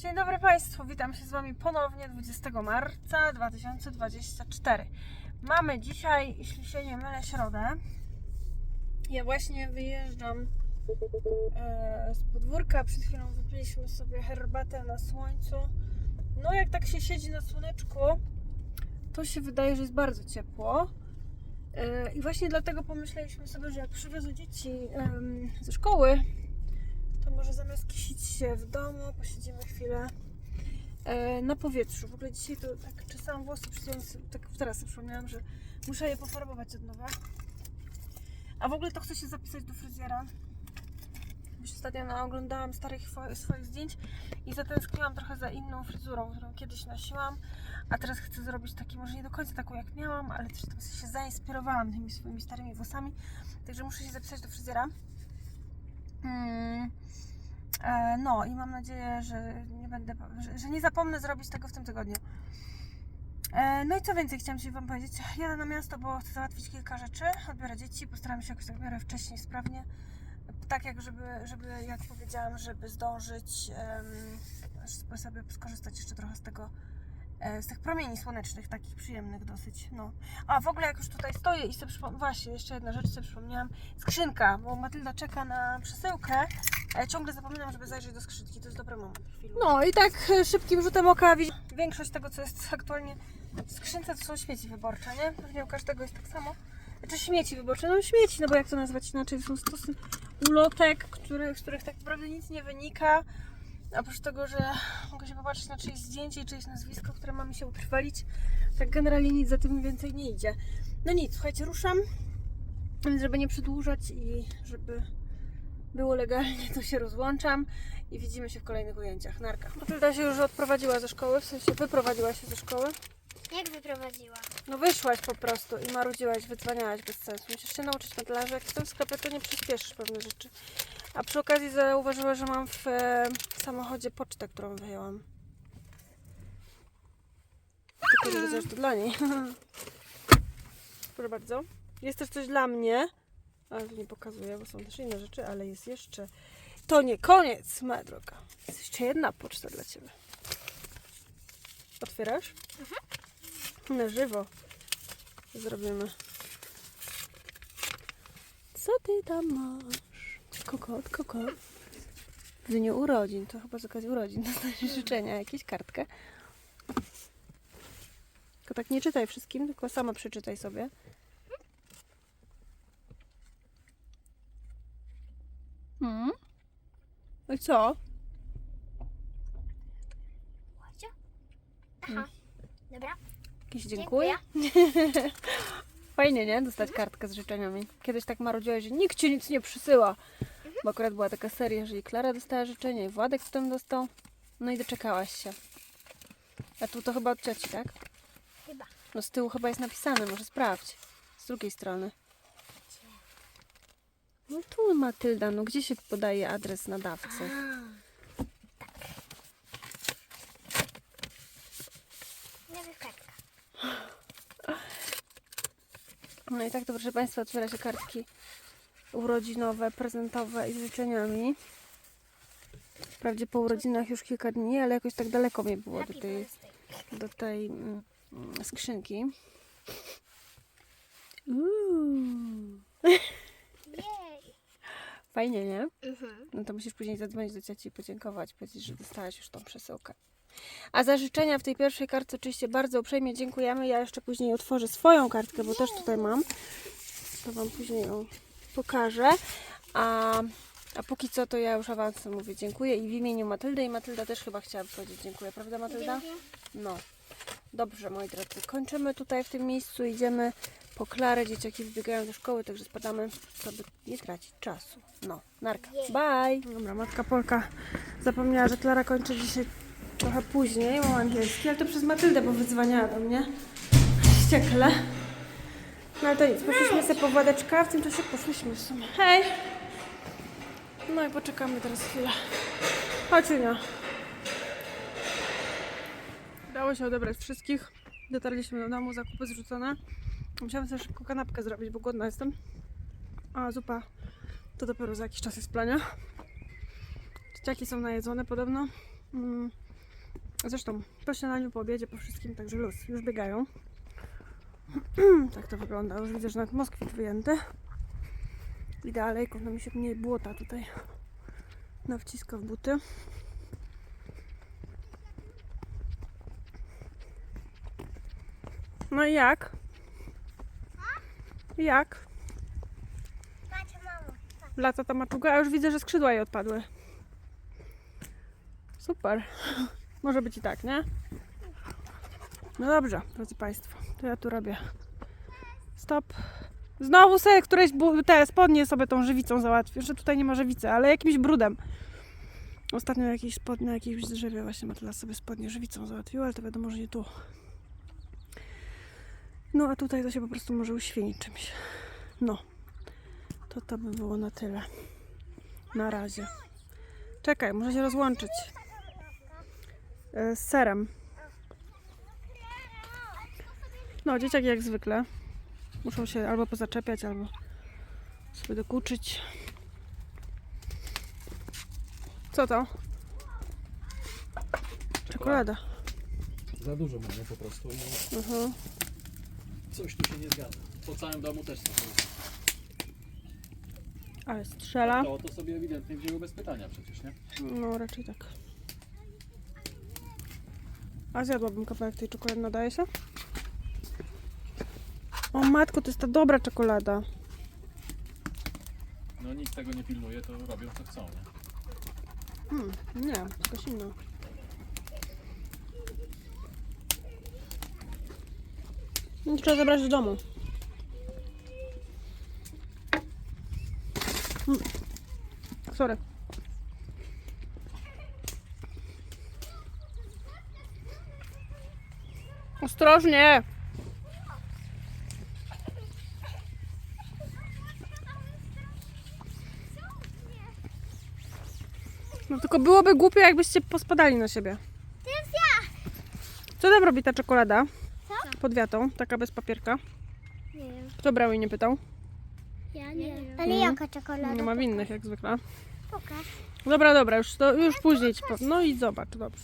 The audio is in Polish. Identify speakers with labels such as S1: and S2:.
S1: Dzień dobry Państwu, witam się z Wami ponownie 20 marca 2024. Mamy dzisiaj, jeśli się nie mylę, środę. Ja właśnie wyjeżdżam e, z podwórka. Przed chwilą wypiliśmy sobie herbatę na słońcu. No, jak tak się siedzi na słoneczku, to się wydaje, że jest bardzo ciepło. E, I właśnie dlatego pomyśleliśmy sobie, że jak przywiozę dzieci ze szkoły, to może zamiast kisić się w domu, posiedzimy chwilę e, na powietrzu. W ogóle dzisiaj to tak czesałam włosy, przyjąc, tak teraz sobie przypomniałam, że muszę je pofarbować od nowa. A w ogóle to chcę się zapisać do fryzjera. Już ostatnio no, oglądałam starych swoich zdjęć i zatęskniłam trochę za inną fryzurą, którą kiedyś nosiłam, a teraz chcę zrobić taki, może nie do końca taką jak miałam, ale też się zainspirowałam tymi swoimi starymi włosami, także muszę się zapisać do fryzjera. E, No i mam nadzieję, że nie będę, że, nie zapomnę zrobić tego w tym tygodniu. E, No i co więcej chciałam Ci Wam powiedzieć. Jadę na miasto, bo chcę załatwić kilka rzeczy. Odbiorę dzieci, postaram się jakoś tak w miarę wcześniej, sprawnie. Tak jak, żeby, żeby jak powiedziałam, żeby zdążyć, żeby sobie skorzystać jeszcze trochę z tego, z tych promieni słonecznych, takich przyjemnych dosyć. No. A w ogóle jak już tutaj stoję i sobie przypomniałam, właśnie, jeszcze jedna rzecz sobie przypomniałam. Skrzynka, bo Matylda czeka na przesyłkę. Ja ciągle zapominam, żeby zajrzeć do skrzynki. To jest dobry moment. No i tak e, szybkim rzutem oka widzi większość tego, co jest aktualnie w skrzynce, to są śmieci wyborcze, nie? Pewnie u każdego jest tak samo. Znaczy śmieci wyborcze, no śmieci, no bo jak to nazwać inaczej? To są stosy ulotek, który, z których tak naprawdę nic nie wynika. Oprócz tego, że mogę się popatrzeć na czyjeś zdjęcie i czyjeś nazwisko, które ma mi się utrwalić, tak generalnie nic za tym więcej nie idzie. No nic, słuchajcie, ruszam, więc żeby nie przedłużać i żeby było legalnie, to się rozłączam i widzimy się w kolejnych ujęciach. Narka. Matylda się już odprowadziła ze szkoły, w sensie wyprowadziła się ze szkoły.
S2: Jak wyprowadziła?
S1: No wyszłaś po prostu i marudziłaś, wydzwaniałaś bez sensu. Musisz się nauczyć na że jak w sklepie, to nie przyspieszysz pewne rzeczy. A przy okazji zauważyła, że mam w e, samochodzie pocztę, którą wyjęłam. Tylko że to dla niej. Proszę bardzo. Jest też coś dla mnie, ale tu nie pokazuję, bo są też inne rzeczy, ale jest jeszcze... To nie koniec, moja droga. Jest jeszcze jedna poczta dla Ciebie. Otwierasz? Na żywo zrobimy. Co ty tam masz? Kokot, kokot. W dniu urodzin, to chyba z okazji urodzin dostaniesz życzenia, jakieś kartkę. Tylko tak nie czytaj wszystkim, tylko sama przeczytaj sobie. Hmm? No i co?
S2: Łacia? Aha. Dobra.
S1: Jakieś dziękuję? Fajnie, nie? Dostać kartkę z życzeniami. Kiedyś tak marudziłaś, że nikt ci nic nie przysyła. Bo akurat była taka seria, że i Klara dostała życzenie, i Władek potem dostał. No i doczekałaś się. A tu to chyba od cioci, tak?
S2: Chyba.
S1: No z tyłu chyba jest napisane, może sprawdź. Z drugiej strony. No tu Matylda, no gdzie się podaje adres nadawcy?
S2: Nowy kartka.
S1: No i tak to proszę Państwa otwiera się kartki urodzinowe, prezentowe i z życzeniami. Wprawdzie po urodzinach już kilka dni, ale jakoś tak daleko mi było do tej, do tej mm, mm, skrzynki. Uuu, fajnie, nie?
S2: Mhm.
S1: No to musisz później zadzwonić do cioci i podziękować, powiedzieć, że dostałaś już tą przesyłkę. A za życzenia w tej pierwszej kartce oczywiście bardzo uprzejmie dziękujemy. Ja jeszcze później otworzę swoją kartkę, bo też tutaj mam. To Wam później ją pokażę. A, a póki co to ja już awansem mówię dziękuję i w imieniu Matyldy i Matylda też chyba chciałaby powiedzieć dziękuję, prawda Matylda? No. Dobrze, moi drodzy. Kończymy tutaj w tym miejscu. Idziemy po Klarę. Dzieciaki wybiegają do szkoły, także spadamy, żeby nie tracić czasu. No, narka. Bye! Dobra, matka Polka zapomniała, że Klara kończy dzisiaj trochę później. Mam angielski, ale to przez Matyldę, bo wyzwaniała do mnie. Ściekle. No ale to nic, poszliśmy sobie po władeczkę, a w tym czasie poszliśmy w sumie. Hej! No i poczekamy teraz chwilę. Chodź, Unia. Udało się odebrać wszystkich. Dotarliśmy do domu, zakupy zrzucone. Musiałam sobie szybko kanapkę zrobić, bo głodna jestem. A zupa to dopiero za jakiś czas jest w planie. Dzieciaki są najedzone podobno. Mm. Zresztą po śniadaniu, po obiedzie, po wszystkim, także luz. Już biegają. tak to wygląda. Już widzę, że nawet Moskwit wyjęty. I dalej, no mi się mniej błota tutaj nawciska w buty. No i jak? Jak? Lata ta maczuga, a już widzę, że skrzydła jej odpadły. Super. Może być i tak, nie? No dobrze, drodzy Państwo, to ja tu robię. Stop. Znowu sobie któreś te spodnie sobie tą żywicą załatwię, że tutaj nie ma żywicy, ale jakimś brudem. Ostatnio jakieś spodnie na jakimś drzewie właśnie Matyla sobie spodnie żywicą załatwiła, ale to wiadomo, że nie tu. No a tutaj to się po prostu może uświenić czymś. No. To to by było na tyle. Na razie. Czekaj, muszę się rozłączyć. E, Z serem. No, dzieciaki jak zwykle. Muszą się albo pozaczepiać, albo sobie dokuczyć. Co to? Czekolada.
S3: Za dużo mamy po prostu. No,
S1: Aha.
S3: coś tu się nie zgadza. Po całym domu też są.
S1: Ale strzela.
S3: To, to sobie ewidentnie wzięły bez pytania przecież, nie?
S1: No, raczej tak. A zjadłabym kawałek tej czekolady, nadaje się? O matko, to jest ta dobra czekolada.
S3: No nikt tego nie pilnuje, to robią co chcą, nie?
S1: Hmm, nie, jakaś inna. No, Trzeba zabrać do domu. Hmm. Sorry. Ostrożnie! No tylko byłoby głupio, jakbyście pospadali na siebie.
S2: To jest ja.
S1: Co tam robi ta czekolada?
S2: Co?
S1: Pod wiatą, taka bez papierka.
S2: Nie wiem.
S1: Kto brał i nie pytał?
S2: Ja nie wiem. Ale
S1: Mhm.
S2: jaka czekolada?
S1: Nie ma winnych jak zwykle.
S2: Pokaż.
S1: Dobra, dobra, już, to, już później ci powiem. No i zobacz, dobrze.